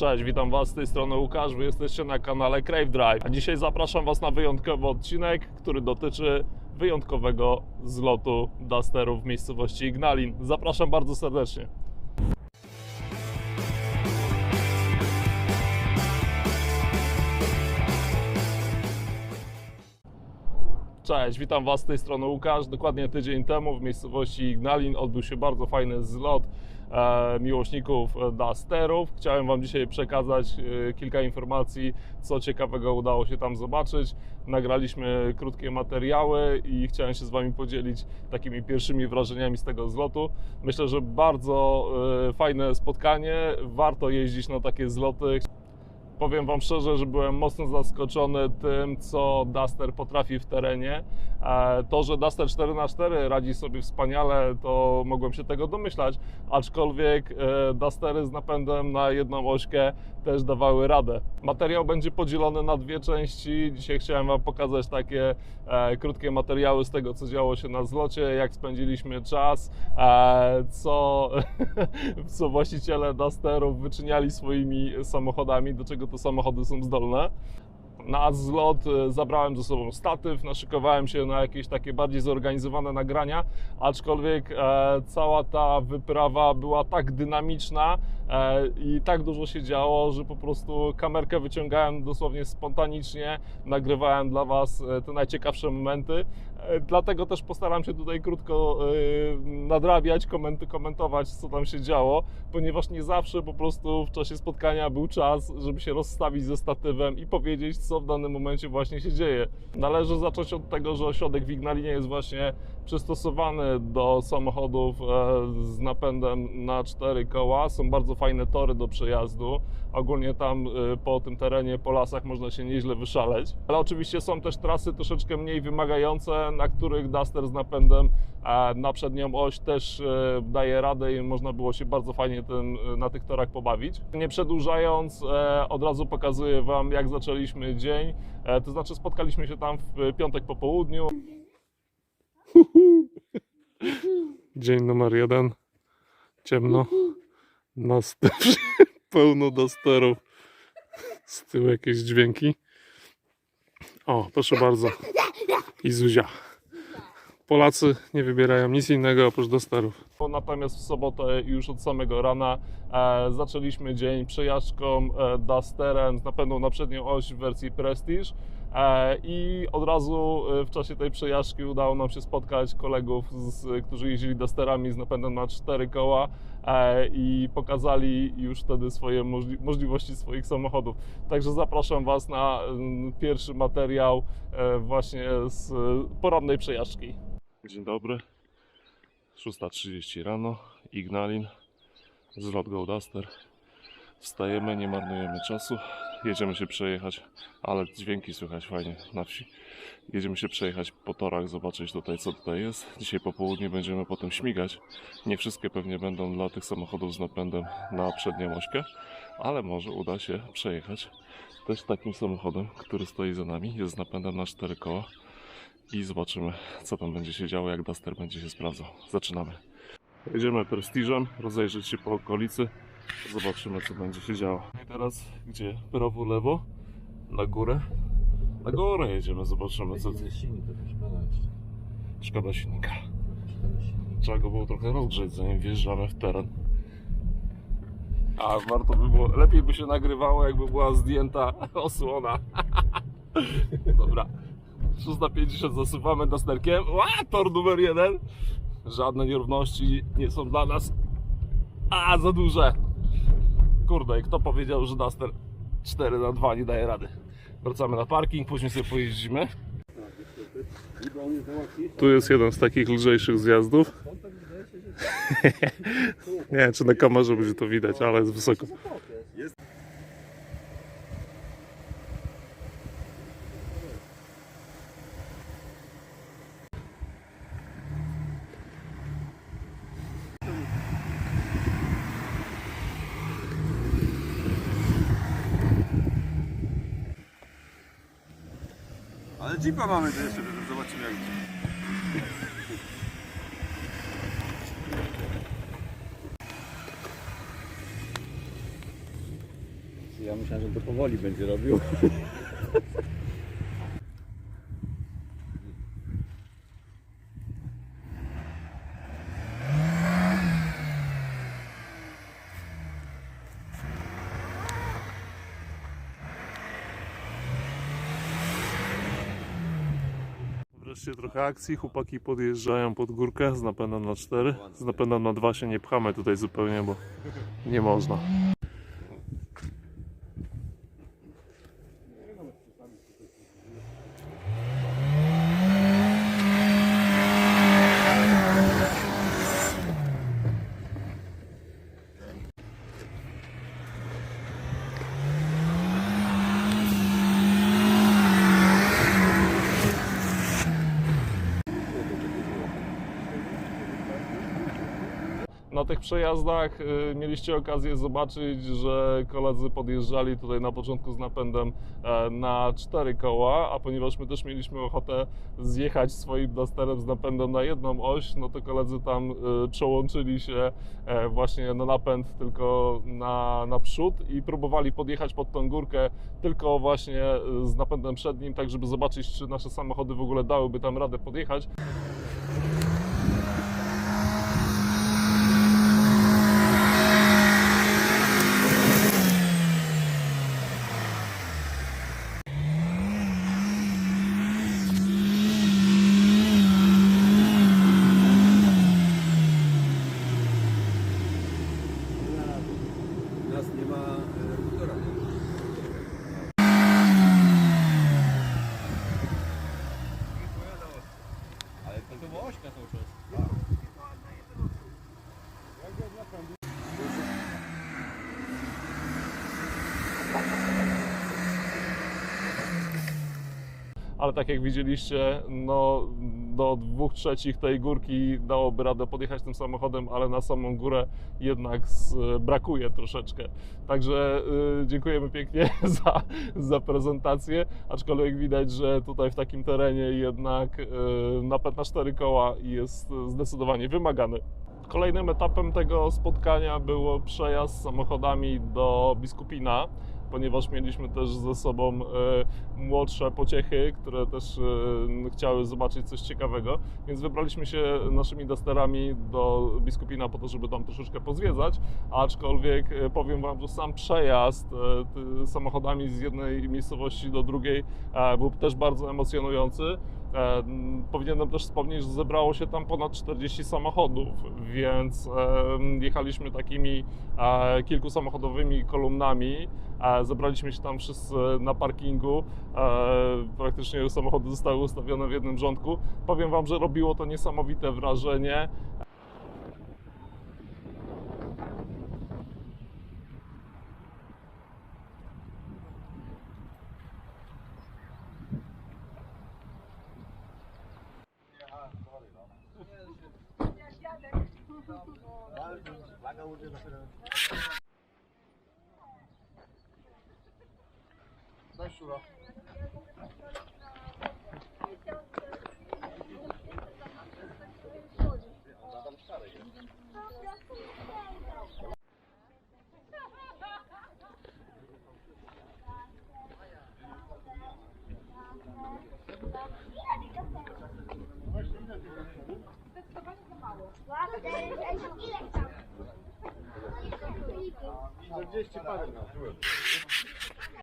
Cześć, witam Was z tej strony Łukasz, Wy jesteście na kanale Crave Drive. A dzisiaj zapraszam Was na wyjątkowy odcinek, który dotyczy wyjątkowego zlotu Dusterów w miejscowości Ignalin. Zapraszam bardzo serdecznie. Cześć, witam Was z tej strony Łukasz. Dokładnie tydzień temu w miejscowości Ignalin odbył się bardzo fajny zlot e, miłośników e, Dusterów. Chciałem Wam dzisiaj przekazać e, kilka informacji, co ciekawego udało się tam zobaczyć. Nagraliśmy krótkie materiały i chciałem się z Wami podzielić takimi pierwszymi wrażeniami z tego zlotu. Myślę, że bardzo fajne spotkanie. Warto jeździć na takie zloty. Powiem Wam szczerze, że byłem mocno zaskoczony tym, co Duster potrafi w terenie. E, To, że Duster 4x4 radzi sobie wspaniale, to mogłem się tego domyślać, aczkolwiek e, Dustery z napędem na jedną ośkę też dawały radę. Materiał będzie podzielony na dwie części. Dzisiaj chciałem Wam pokazać takie e, krótkie materiały z tego, co działo się na zlocie, jak spędziliśmy czas, co, co właściciele Dusterów wyczyniali swoimi samochodami, do czego te samochody są zdolne. Na zlot e, zabrałem ze sobą statyw, naszykowałem się na jakieś takie bardziej zorganizowane nagrania, aczkolwiek e, cała ta wyprawa była tak dynamiczna e, i tak dużo się działo, że po prostu kamerkę wyciągałem dosłownie spontanicznie, nagrywałem dla Was e, te najciekawsze momenty. E, Dlatego też postaram się tutaj krótko e, nadrabiać, komentować, co tam się działo, ponieważ nie zawsze po prostu w czasie spotkania był czas, żeby się rozstawić ze statywem i powiedzieć, co w danym momencie właśnie się dzieje. Należy zacząć od tego, że ośrodek w Ignalinie jest właśnie przystosowany do samochodów e, z napędem na cztery koła. Są bardzo fajne tory do przejazdu. Ogólnie tam po tym terenie, po lasach można się nieźle wyszaleć. Ale oczywiście są też trasy troszeczkę mniej wymagające, na których Duster z napędem na przednią oś też e, daje radę i można było się bardzo fajnie tym, e, na tych torach pobawić. Nie przedłużając, e, od razu pokazuję Wam, jak zaczęliśmy dzień. To znaczy, spotkaliśmy się tam w piątek po południu. Dzień numer jeden. Ciemno. Na st- pełno dosterów. Z tyłu jakieś dźwięki. O, proszę bardzo. I Zuzia. Polacy nie wybierają nic innego oprócz dosterów. Natomiast w sobotę już od samego rana e, zaczęliśmy dzień przejażdżką e, Dusterem z napędą na przednią oś w wersji Prestige. E, I od razu w czasie tej przejażdżki udało nam się spotkać kolegów, z, którzy jeździli Dusterami z napędem na cztery koła i pokazali już wtedy swoje możli możliwości swoich samochodów. Także zapraszam Was na pierwszy materiał właśnie z porannej przejażdżki. Dzień dobry. 6.30 rano, Ignalin, zlot Go Duster. Wstajemy, nie marnujemy czasu. Jedziemy się przejechać, ale dźwięki słychać fajnie na wsi. Jedziemy się przejechać po torach, zobaczyć tutaj co tutaj jest. Dzisiaj po południu będziemy potem śmigać. Nie wszystkie pewnie będą dla tych samochodów z napędem na przednią ośkę, ale może uda się przejechać też takim samochodem, który stoi za nami. Jest z napędem na cztery koła i zobaczymy, co tam będzie się działo, jak Duster będzie się sprawdzał. Zaczynamy. Jedziemy prestiżem, rozejrzeć się po okolicy, zobaczymy, co będzie się działo. I teraz gdzie? Prawo, lewo, na górę. Na górę jedziemy, zobaczymy, co. Szkoda silnika. Trzeba go było trochę rozgrzeć, zanim wjeżdżamy w teren. A warto by było, lepiej by się nagrywało, jakby była zdjęta osłona. Dobra. 650 zasuwamy dosterkiem. Ła, tor numer jeden. Żadne nierówności nie są dla nas. A, za duże. Kurde, kto powiedział, że Duster 4 na 2 nie daje rady? Wracamy na parking, później sobie pojeździmy. Tu jest jeden z takich lżejszych zjazdów. Nie wiem, czy na kamerze będzie to widać, ale jest wysoko. Jeepa mamy to jeszcze, to zobaczymy jak Ja myślałem, że to powoli będzie robił. Wreszcie trochę akcji, chłopaki podjeżdżają pod górkę z napędem na 4. Z napędem na 2 się nie pchamy tutaj zupełnie, bo nie można. Tych przejazdach y, mieliście okazję zobaczyć, że koledzy podjeżdżali tutaj na początku z napędem e, na cztery koła, a ponieważ my też mieliśmy ochotę zjechać swoim Dusterem z napędem na jedną oś, no to koledzy tam y, przełączyli się e, właśnie na napęd tylko na, na przód i próbowali podjechać pod tą górkę tylko właśnie y, z napędem przednim, tak żeby zobaczyć, czy nasze samochody w ogóle dałyby tam radę podjechać. U nas nie ma e, reduktora. Ale to była ośka cały czas. Ale tak jak widzieliście, no do dwóch trzecich tej górki dałoby radę podjechać tym samochodem, ale na samą górę jednak z, brakuje troszeczkę. Także y, dziękujemy pięknie za, za prezentację, aczkolwiek widać, że tutaj w takim terenie jednak y, napęd na cztery koła jest zdecydowanie wymagany. Kolejnym etapem tego spotkania było przejazd samochodami do Biskupina, ponieważ mieliśmy też ze sobą e, młodsze pociechy, które też e, chciały zobaczyć coś ciekawego, więc wybraliśmy się naszymi Dusterami do Biskupina po to, żeby tam troszeczkę pozwiedzać, aczkolwiek e, powiem Wam, że sam przejazd samochodami z jednej miejscowości do drugiej był też bardzo emocjonujący. Powinienem też wspomnieć, że zebrało się tam ponad 40 samochodów, więc jechaliśmy takimi e, kilkusamochodowymi kolumnami. E, Zebraliśmy się tam wszyscy na parkingu. E, Praktycznie samochody zostały ustawione w jednym rządku. Powiem Wam, że robiło to niesamowite wrażenie.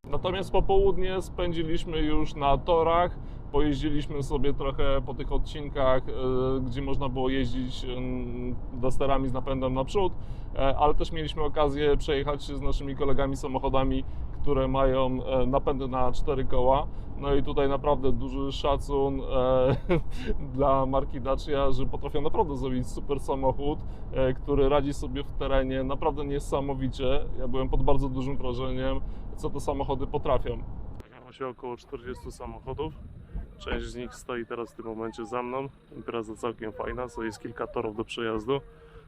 Natomiast popołudnie spędziliśmy już na torach. Pojeździliśmy sobie trochę po tych odcinkach, e, gdzie można było jeździć Dusterami z napędem naprzód, e, ale też mieliśmy okazję przejechać się z naszymi kolegami samochodami, które mają e, napędy na cztery koła. No i tutaj naprawdę duży szacun e, dla marki Dacia, że potrafią naprawdę zrobić super samochód, e, który radzi sobie w terenie naprawdę niesamowicie. Ja byłem pod bardzo dużym wrażeniem, co te samochody potrafią. Jechało się około 40 samochodów. Część z nich stoi teraz w tym momencie za mną. Impreza całkiem fajna, so jest kilka torów do przejazdu.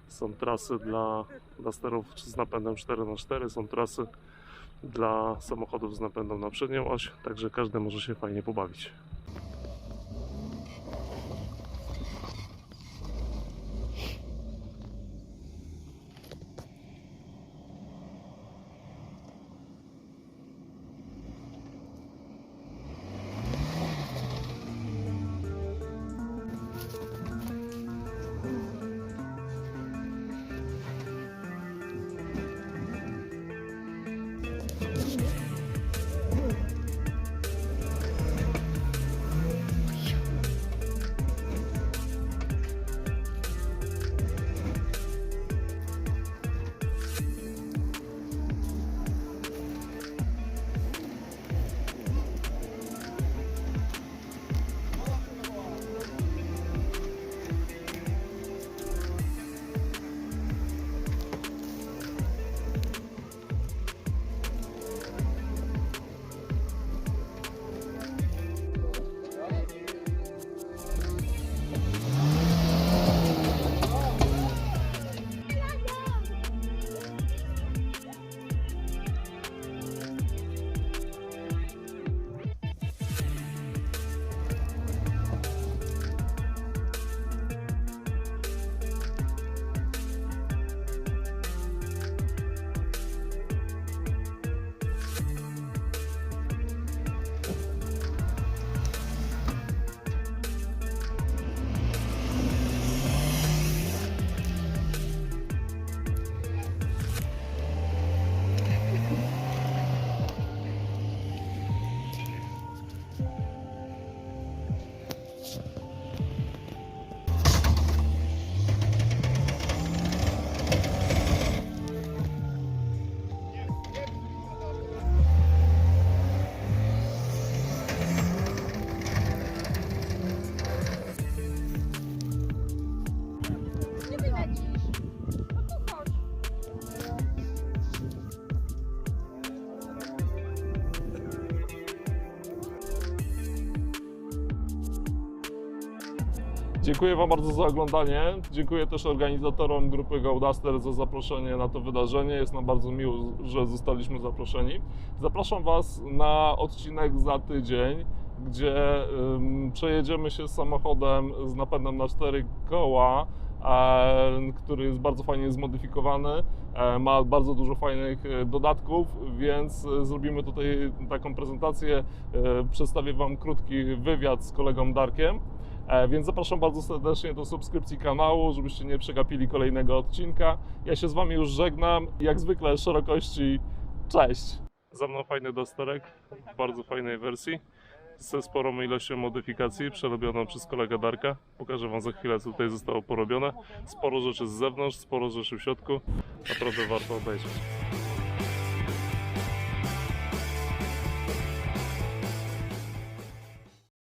Są trasy dla Dusterów z napędem 4x4, są trasy dla samochodów z napędem na przednią oś, także każdy może się fajnie pobawić. Dziękuję Wam bardzo za oglądanie. Dziękuję też organizatorom grupy Gaudaster za zaproszenie na to wydarzenie. Jest nam bardzo miło, że zostaliśmy zaproszeni. Zapraszam Was na odcinek za tydzień, gdzie przejedziemy się samochodem z napędem na cztery koła, e, który jest bardzo fajnie zmodyfikowany. E, ma bardzo dużo fajnych e, dodatków, więc zrobimy tutaj taką prezentację. Przedstawię Wam krótki wywiad z kolegą Darkiem. E, Więc zapraszam bardzo serdecznie do subskrypcji kanału, żebyście nie przegapili kolejnego odcinka. Ja się z Wami już żegnam. Jak zwykle szerokości, cześć! Za mną fajny dosterek w bardzo fajnej wersji ze sporą ilością modyfikacji przerobioną przez kolegę Darka. Pokażę Wam za chwilę co tutaj zostało porobione. Sporo rzeczy z zewnątrz, sporo rzeczy w środku. Naprawdę warto obejrzeć.